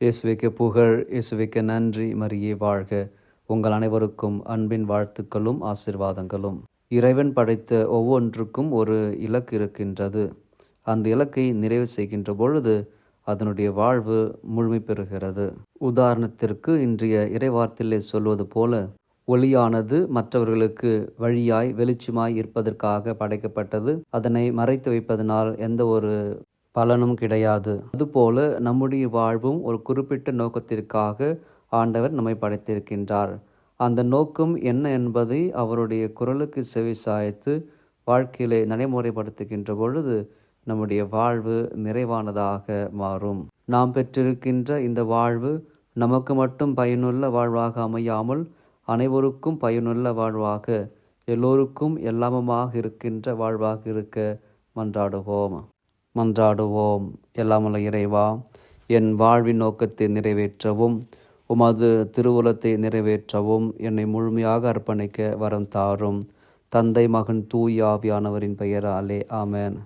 இயேசுவைக்கு புகழ் இயேசுவைக்கு நன்றி மரியே வாழ்க. உங்கள் அனைவருக்கும் அன்பின் வாழ்த்துக்களும் ஆசிர்வாதங்களும். இறைவன் படைத்த ஒவ்வொன்றுக்கும் ஒரு இலக்கு இருக்கின்றது. அந்த இலக்கை நிறைவு செய்கின்ற பொழுது அதனுடைய வாழ்வு முழுமை பெறுகிறது. உதாரணத்திற்கு இன்றைய இறைவார்த்தையிலே சொல்வது போல ஒளியானது மற்றவர்களுக்கு வழியாய் வெளிச்சமாய் இருப்பதற்காக படைக்கப்பட்டது. அதனை மறைத்து வைப்பதனால் எந்த ஒரு பலனும் கிடையாது. அதுபோல நம்முடைய வாழ்வும் ஒரு குறிப்பிட்ட நோக்கத்திற்காக ஆண்டவர் நம்மை படைத்திருக்கின்றார். அந்த நோக்கம் என்ன என்பதை அவருடைய குரலுக்கு செவி சாய்த்து வாழ்க்கையிலே நடைமுறைப்படுத்துகின்ற பொழுது நம்முடைய வாழ்வு நிறைவானதாக மாறும். நாம் பெற்றிருக்கின்ற இந்த வாழ்வு நமக்கு மட்டும் பயனுள்ள வாழ்வாக அமையாமல் அனைவருக்கும் பயனுள்ள வாழ்வாக எல்லோருக்கும் எல்லாமுமாக இருக்கின்ற வாழ்வாக இருக்க மன்றாடுவோம். மன்றாடுவோம். எல்லாமல்ல இறைவா என் வாழ்வின் நோக்கத்தை நிறைவேற்றவும் உமது திருவுலத்தை நிறைவேற்றவும் என்னை முழுமையாக அர்ப்பணிக்க வரம் தாரும். தந்தை மகன் தூயாவியானவரின் பெயராலே ஆமேன்.